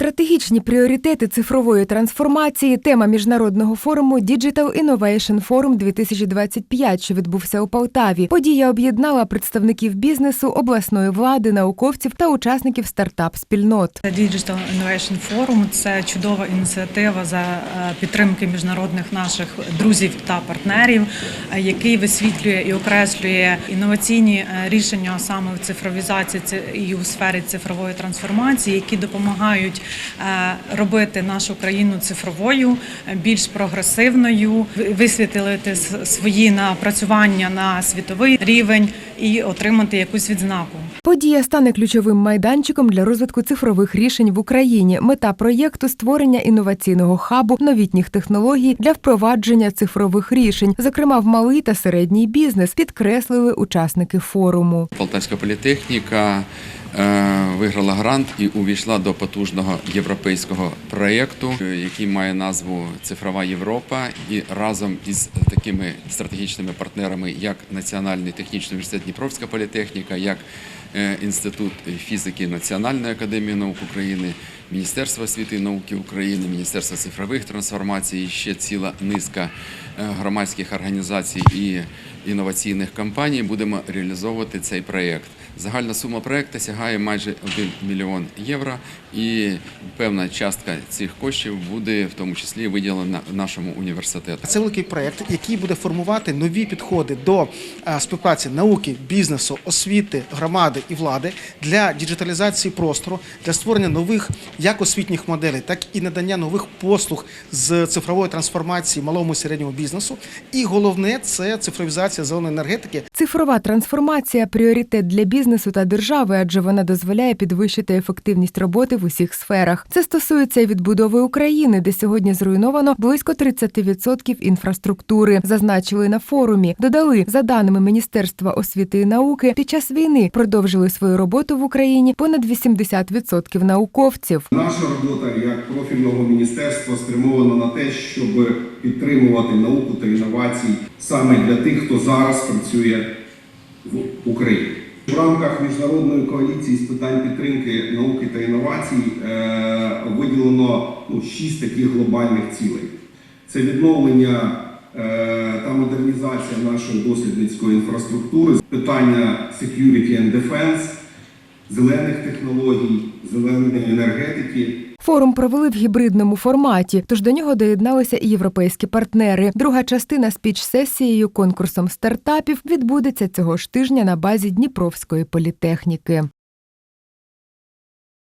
Стратегічні пріоритети цифрової трансформації тема міжнародного форуму Digital Innovation Forum 2025, що відбувся у Полтаві. Подія об'єднала представників бізнесу, обласної влади, науковців та учасників стартап-спільнот. Digital Innovation Forum – це чудова ініціатива за е, підтримки міжнародних наших друзів та партнерів, е, який висвітлює і окреслює інноваційні е, рішення саме в цифровізації ці- і у сфері цифрової трансформації, які допомагають робити нашу країну цифровою, е, більш прогресивною, ви- висвітлити свої напрацювання на світовий рівень і отримати якусь відзнаку. Подія стане ключовим майданчиком для розвитку цифрових рішень в Україні. Мета проєкту створення інноваційного хабу новітніх технологій для впровадження цифрових рішень, зокрема в малий та середній бізнес, підкреслили учасники форуму. Полтавська політехніка е, виграла грант і увійшла до потужного європейського проєкту, е, який має назву Цифрова Європа. І разом із такими стратегічними партнерами, як Національний технічний університет Дніпровська політехніка, як е, Інститут фізики Національної академії наук України, Міністерство освіти і науки України, Міністерство цифрових трансформацій, ще ціла низка е, громадських організацій і інноваційних компаній будемо реалізовувати цей проєкт. Загальна сума проєкту сягає майже 1 мільйон євро, і певна частка цих коштів буде в тому числі виділена нашому університету. Це великий проєкт, який буде формувати нові підходи до е, співпраці науки, бізнесу, освіти, громади і влади для діджиталізації простору, для створення нових як освітніх моделей, так і надання нових послуг з цифрової трансформації малому і середньому бізнесу. І головне це цифровізація зеленої енергетики, Цифрова трансформація пріоритет для бізнесу та держави, адже вона дозволяє підвищити ефективність роботи в усіх сферах. Це стосується і відбудови України, де сьогодні зруйновано близько 30% інфраструктури. Зазначили на форумі. Додали за даними Міністерства освіти і науки, під час війни продовжили свою роботу в Україні понад 80% науковців. Наша робота як профільного міністерства спрямована на те, щоб підтримувати науку та інновації саме для тих, хто зараз працює в Україні. В рамках міжнародної коаліції з питань підтримки науки та інновацій е, виділено ну, шість таких глобальних цілей: це відновлення е, та модернізація нашої дослідницької інфраструктури, питання security and defense, зелених технологій, зеленої енергетики. Форум провели в гібридному форматі, тож до нього доєдналися і європейські партнери. Друга частина спіч-сесією конкурсом стартапів відбудеться цього ж тижня на базі Дніпровської політехніки.